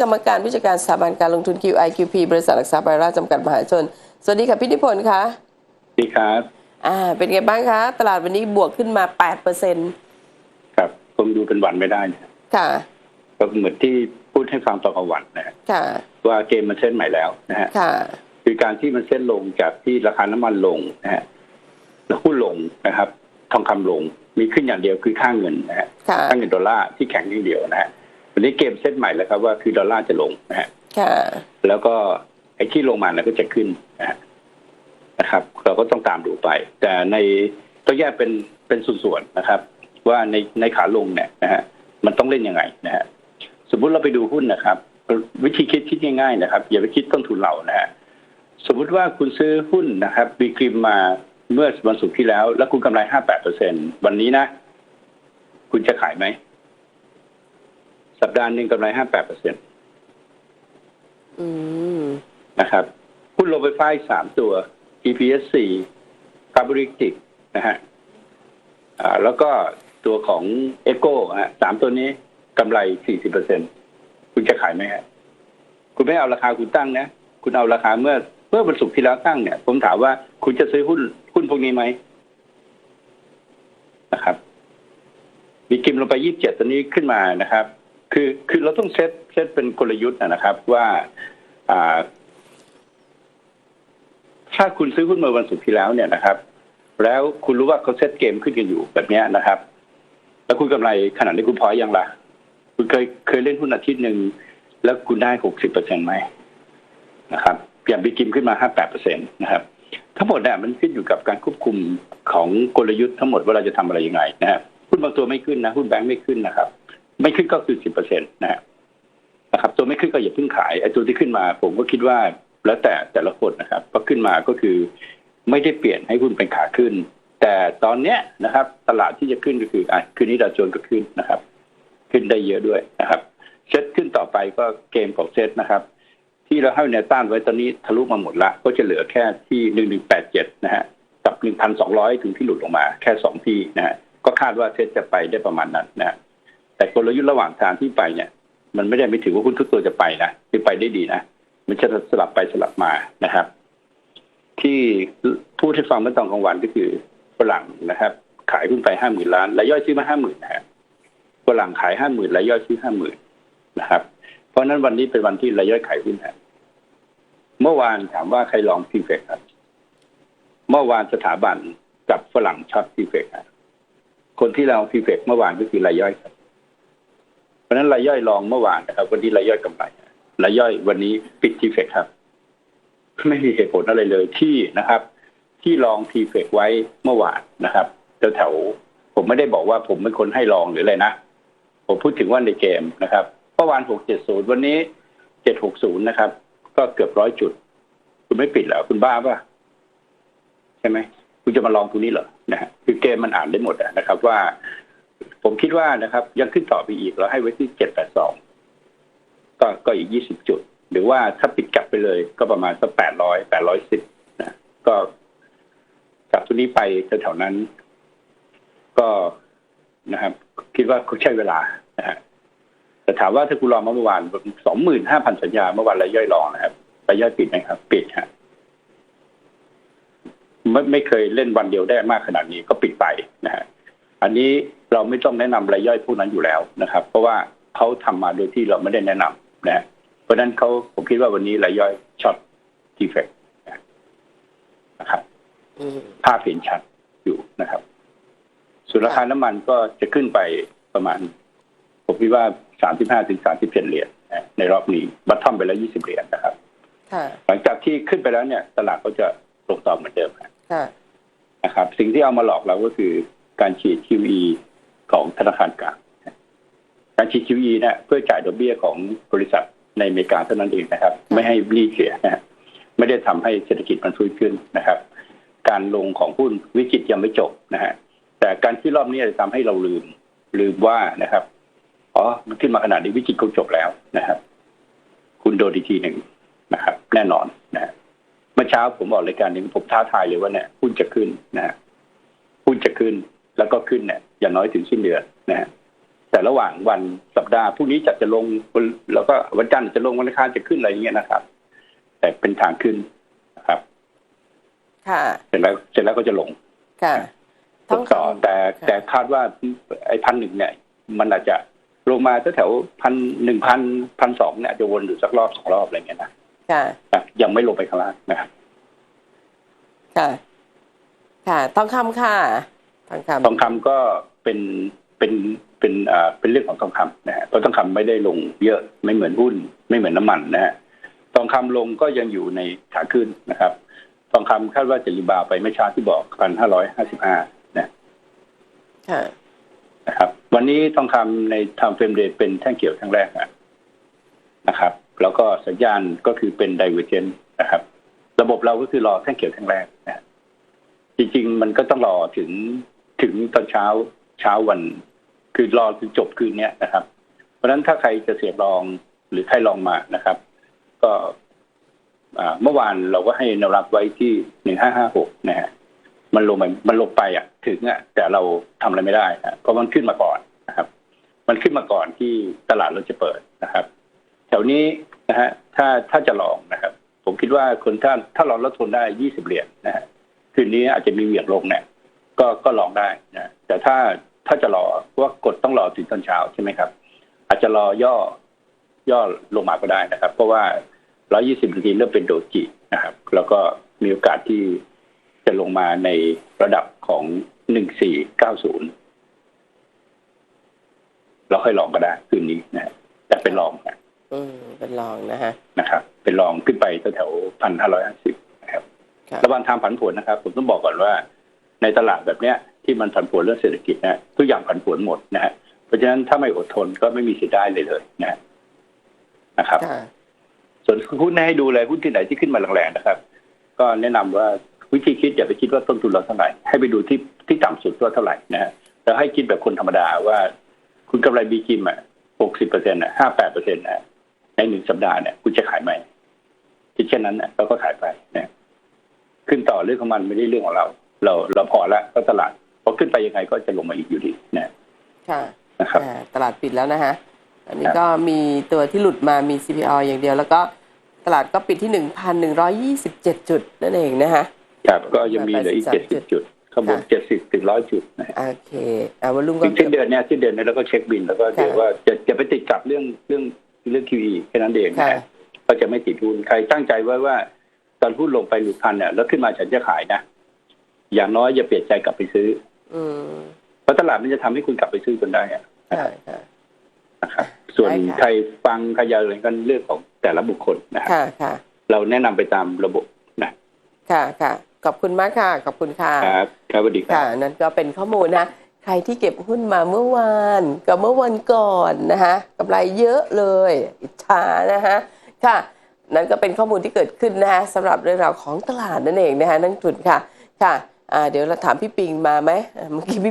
กรรมการผู้จัดการสถาบันการลงทุน QIQP บริษัทหลักทรัพย์บริราชจำกัดมหาชน สวัสดีค่ะพิธิพลคะดีครับอ่า เป็นไงบ้างคะ ตลาดวันนี้บวกขึ้นมา8%เปอร์เซ็นต์ครับผมดูเป็นวันไม่ได้นะค่ะก็เหมือนที่พูดให้ฟังตอนกลางวันนะฮะค่ะ ว่าเกมมันเส้นใหม่แล้วนะฮะค่ะ คือการที่มันเส้นลงจากที่ราคาน้ำมันลงนะฮะแล้วหุ้นลงนะครับ ทองคำลงมีขึ้นอย่างเดียวคือค่าเงินนะฮะค่ะค่าเงินดอลลาร์ที่แข็งอย่างเดียวนะฮะ วันนี้เกมเส้นใหม่แล้วครับว่าคือดอลลาร์จะลงนะฮะค่ะแล้วก็ไอ้ที่ลงมาเนี่ยก็จะขึ้นนะฮะนะครับ เราก็ต้องตามดูไป แต่ในต้องแยกเป็นเป็นส่วนๆนะครับ ว่าในในขาลงเนี่ยนะฮะมันต้องเล่นยังไงนะฮะสมมุติเราไปดูหุ้นนะครับ วิธีคิดคิดง่ายๆนะครับ อย่าไปคิดต้นทุนเรานะฮะสมมุติว่าคุณซื้อหุ้นนะครับบีคริมมาเมื่อวันศุกร์ที่แล้ว แล้วคุณกำไรห้าแปดเปอร์เซ็นวันนี้นะ คุณจะขายไหม สัปดาห์หนึ่งกำไรห้าแปดเปอร์เซ็นอืมนะครับหุ้นโรบไฟฟ้าอีกสามตัว EPS สี่คาร์บริติกนะฮะอ่าแล้วก็ตัวของเอโก้ฮะสามตัวนี้กำไรสี่สิบเปอร์เซ็นคุณจะขายไหมฮะคุณไม่เอาราคาคุณตั้งนะ คุณเอาราคาเมื่อเมื่อวันศุกร์ที่แล้วตั้งเนี่ย ผมถามว่าคุณจะซื้อหุ้นหุ้นพวกนี้ไหมนะครับ มีกิมลงไปยี่สิบเจ็ดตัวนี้ขึ้นมานะครับ คือคือเราต้องเซตเซตเป็นกลยุทธ์นะครับ ว่าถ้าคุณซื้อหุ้นเมื่อวันศุกร์ที่แล้วเนี่ยนะครับ แล้วคุณรู้ว่าเขาเซตเกมขึ้นกันอยู่แบบนี้นะครับ แล้วคุณกำไรขนาดนี้คุณพอยังล่ะ คุณเคยเคยเล่นหุ้นอาทิตย์หนึ่งแล้วคุณได้หกสิบเปอร์เซ็นต์ไหมนะครับอย่างบีกิมขึ้นมาห้าแปดเปอร์เซ็นต์นะครับทั้งหมดเนี่ยมันขึ้นอยู่กับการควบคุมของกลยุทธ์ทั้งหมดว่าเราจะทำอะไรยังไงนะฮะหุ้นบางตัวไม่ขึ้นนะหุ้นแบงก์ไม่ขึ้นนะครับ ไม่ขึ้นก็คือสิบเปอร์เซ็นต์นะฮะนะครับ ตัวไม่ขึ้นก็อย่าเพิ่งขายไอ้ตัวที่ขึ้นมา ผมก็คิดว่าแล้วแต่แต่ละคนนะครับก็ขึ้นมาก็คือ ไม่ได้เปลี่ยนให้หุ้นเป็นขาขึ้น แต่ตอนเนี้ยนะครับ ตลาดที่จะขึ้นก็คืออะคืนนี้ดาวโจนส์ก็ขึ้นนะครับ ขึ้นได้เยอะด้วยนะครับเซตขึ้นต่อไปก็เกมของเซตนะครับ ที่เราให้แนวต้านไว้ตอนนี้ทะลุมาหมดละ ก็จะเหลือแค่ที่หนึ่งหนึ่งแปดเจ็ดนะฮะกับหนึ่งพันสองร้อยถึงที่หลุดลงมา แค่สองที่นะฮะก็คาดว่าเซตจะไปได้ประมาณนั้นนะฮะ แต่กลยุทธ์ระหว่างทางที่ไปเนี่ย มันไม่ได้ไม่ถือว่าหุ้นทุกตัวจะไปนะคือไปได้ดีนะมันจะสลับไปสลับมานะครับ ที่พูดให้ฟังเมื่อตอนกลางวันก็คือฝรั่งนะครับ ขายหุ้นไปห้าหมื่นล้านรายย่อยซื้อมาห้าหมื่นนะฮะฝรั่งขายห้าหมื่นรายย่อยซื้อห้าหมื่นนะครับ เพราะนั้นวันนี้เป็นวันที่รายย่อยขายหุ้นฮะเมื่อวานถามว่าใครลองพีเฟกครับ เมื่อวานสถาบันกับฝรั่งช็อตพีเฟกครับคนที่ลองพีเฟกเมื่อวานก็คือรายย่อยครับ ราะฉะนั้นรายย่อยลองเมื่อวานนะครับ วันนี้รายย่อยกำไรรายย่อยวันนี้ปิดทีเฟกครับ ไม่มีเหตุผลอะไรเลยที่นะครับ ที่ลองทีเฟกไว้เมื่อวานนะครับแถวแถวๆผมไม่ได้บอกว่าผมเป็นคนให้ลองหรืออะไรนะผมพูดถึงว่าในเกมนะครับเมื่อวานหกเจ็ดศูนย์วันนี้เจ็ดหกศูนย์นะครับ ก็เกือบร้อยจุด คุณไม่ปิดเหรอคุณบ้าป่ะใช่ไหมคุณจะมาลองตรงนี้เหรอนะฮะคือเกมมันอ่านได้หมดนะครับ ว่า ผมคิดว่านะครับ ยังขึ้นต่อไปอีกเราให้ไว้ที่เจ็ดแปดสองก็ก็อีกยี่สิบจุด หรือว่าถ้าปิดกลับไปเลย ก็ประมาณสักแปดร้อยแปดร้อยสิบนะก็กลับตัวนี้ไปแถวๆนั้น ก็นะครับ คิดว่าเขาใช้เวลานะฮะแต่ถามว่าถ้าคุณลองมาเมื่อวานสองหมื่นห้าพันสัญญาเมื่อวานรายย่อยลองนะครับรายย่อยปิดไหมครับ ปิดฮะไม่ไม่เคยเล่นวันเดียวได้มากขนาดนี้ก็ปิดไปนะฮะอันนี้ เราไม่ต้องแนะนำรายย่อยพวกนั้นอยู่แล้วนะครับ เพราะว่าเขาทำมาโดยที่เราไม่ได้แนะนำนะฮะเพราะฉะนั้นเขาผมคิดว่าวันนี้รายย่อยช็อตทีเฟกนะครับอืมภาพเห็นชัดอยู่นะครับ ส่วนราคาน้ำมันก็จะขึ้นไปประมาณ ผมคิดว่าสามสิบห้าถึงสามสิบเจ็ดเหรียญนะในรอบนี้บัตทอมไปแล้วยี่สิบเหรียญนะครับค่ะหลังจากที่ขึ้นไปแล้วเนี่ย ตลาดก็จะลงต่อเหมือนเดิมค่ะนะครับ สิ่งที่เอามาหลอกเราก็คือการฉีด QE ของธนาคารกลางการฉีด QE เนี่ยเพื่อจ่ายดอกเบี้ยของบริษัทในอเมริกาเท่านั้นเองนะครับ ไม่ให้หนี้เสียนะฮะไม่ได้ทำให้เศรษฐกิจมันฟื้นขึ้นนะครับ การลงของหุ้นวิกฤตยังไม่จบนะฮะแต่การที่รอบนี้จะทำให้เราลืมลืมว่านะครับอ๋อมันขึ้นมาขนาดนี้วิกฤตคงจบแล้วนะครับ คุณโดนอีกทีหนึ่งนะครับ แน่นอนนะฮะเมื่อเช้าผมบอกรายการหนึ่งผมท้าทายเลยว่าเนี่ยหุ้นจะขึ้นนะฮะหุ้นจะขึ้นแล้วก็ขึ้นเนี่ย อย่างน้อยถึงสิ้นเดือนนะฮะแต่ระหว่างวันสัปดาห์พรุ่งนี้จะจะลงแล้วก็วันจันทร์จะลงวันอังคารจะขึ้นอะไรอย่างเงี้ยนะครับ แต่เป็นทางขึ้นนะครับ ค่ะเสร็จแล้วเสร็จแล้วก็จะลง ค่ะลงต่อแต่ค่ะแต่คาดว่าไอ้พันหนึ่งเนี่ย มันอาจจะลงมาแถวพันหนึ่งพันพันสองเนี่ยอาจจะวนอยู่สักรอบสองรอบอะไรเงี้ยนะค่ะนะยังไม่ลงไปข้างล่างนะครับค่ะ ค่ะทองคำค่ะทองคำทองคำก็ เป็นเป็นเป็นอ่าเป็นเรื่องของทองคำนะฮะเพราะทองคำไม่ได้ลงเยอะไม่เหมือนหุ้น ไม่เหมือนน้ำมันนะฮะทองคำลงก็ยังอยู่ในขาขึ้นนะครับ ทองคำคาดว่าจะรีบาวไปไม่ช้าที่บอกพันห้าร้อยห้าสิบห้านะค่ะนะครับ วันนี้ทองคำในทำเฟรมเรทเป็นแท่งเขียวแท่งแรกอะนะครับ แล้วก็สัญญาณก็คือเป็นไดเวอร์เจนนะครับ ระบบเราก็คือรอแท่งเขียวแท่งแรกนะฮะจริงๆ มันก็ต้องรอถึงถึงตอนเช้า เช้าวัน คือรอถึงจบคืนเนี้ยนะครับ เพราะฉะนั้นถ้าใครจะเสียบลองหรือใครลองมานะครับ ก็เมื่อวานเราก็ให้แนวรับไว้ที่หนึ่งห้าห้าหกนะฮะมันลงไปมันลงไปอะ ถึงอะ แต่เราทำอะไรไม่ได้เพราะมันขึ้นมาก่อนนะครับ มันขึ้นมาก่อนที่ตลาดเราจะเปิดนะครับ แถวนี้นะฮะถ้าถ้าจะลองนะครับ ผมคิดว่าคนถ้าถ้าเราลดทุนได้ยี่สิบเหรียญนะฮะคืนนี้อาจจะมีเหวี่ยงลงเนี่ยก็ก็ลองได้นะแต่ถ้า ถ้าจะรอว่ากดต้องรอถึงตอนเช้าใช่ไหมครับ อาจจะรอย่อย่อลงมาก็ได้นะครับ เพราะว่า 120นาทีเริ่มเป็นโดจินะครับ แล้วก็มีโอกาสที่จะลงมาในระดับของ 1490 เราค่อยลองก็ได้คืนนี้นะฮะแต่เป็นลองนะอืมเป็นรองนะฮะนะครับ เป็นลองขึ้นไปแถวพันห้าร้อยห้าสิบนะครับครับ ระหว่างทางผันผวนนะครับ ผมต้องบอกก่อนว่า ในตลาดแบบเนี้ย ที่มันผันผวนเรื่องเศรษฐกิจนะทุกอย่างผันผวนหมดนะฮะเพราะฉะนั้นถ้าไม่อดทนก็ไม่มีสิทธิ์ได้เลยเลยนะฮะนะครับค่ะส่วนหุ้นให้ดูเลยหุ้นที่ไหนที่ขึ้นมาแรงๆนะครับ ก็แนะนำว่าวิธีคิดอย่าไปคิดว่าต้นทุนเราเท่าไหร่ให้ไปดูที่ที่ต่ำสุดว่าเท่าไหร่นะฮะแล้วให้คิดแบบคนธรรมดาว่า คุณกำไรบีกิมอะหกสิบเปอร์เซ็นต์อะห้าแปดเปอร์เซ็นต์นะในหนึ่งสัปดาห์เนี่ยคุณจะขายไหมคิดเช่นนั้นนะเราก็ขายไปนะขึ้นต่อเรื่องของมันไม่ได้เรื่องของเรา เราเราพอแล้วก็ตลาด พอขึ้นไปยังไงก็จะลงมาอีกอยู่ดีนะค่ะนะครับอ่าตลาดปิดแล้วนะฮะอันนี้ครับก็มีตัวที่หลุดมามี CPO อย่างเดียว แล้วก็ตลาดก็ปิดที่1,127จุดนั่นเองนะฮะครับก็ยังมีเหลืออีก83เจ็ดสิบจุดข้างบนค่ะเจ็ดสิบถึงร้อยจุดนะฮะโอเคอ่าวอลุ่มก็ถึงสิ้นเดือนเนี้ยสิ้นเดือนเนี้ยเราก็เช็คบินแล้วก็เดี๋ยวว่าจะจะไปติดกับเรื่องเรื่องเรื่องทีวีแค่นั้นเองนะค่ะฮะก็จะไม่ติดหุ้นใครตั้งใจไว้ว่า ตอนหุ้นลงไปหลุดพันเนี่ยแล้วขึ้นมาฉันจะขายนะอย่างน้อยอย่าเปลี่ยนใจกลับไปซื้ออืม เพราะตลาดมันจะทำให้คุณกลับไปซื้อจนได้อะค่ะค่ะนะครับ ส่วนได้ค่ะใครฟังใครอยากอะไรกันเรื่องของแต่ละบุคคลนะครับค่ะค่ะเราแนะนำไปตามระบบนะ ค่ะค่ะขอบคุณมากค่ะ ขอบคุณค่ะ ครับ ครับสวัสดีครับค่ะ นั่นก็เป็นข้อมูลนะ ใครที่เก็บหุ้นมาเมื่อวานกับเมื่อวันก่อนนะคะกำไรเยอะเลย อิจฉานะคะค่ะ นั่นก็เป็นข้อมูลที่เกิดขึ้นนะคะสำหรับเรื่องราวของตลาดนั่นเองนะคะนักลงทุนค่ะ ค่ะอ่า เดี๋ยวเราถามพี่ปิงมาไหมเมื่อกี้พี่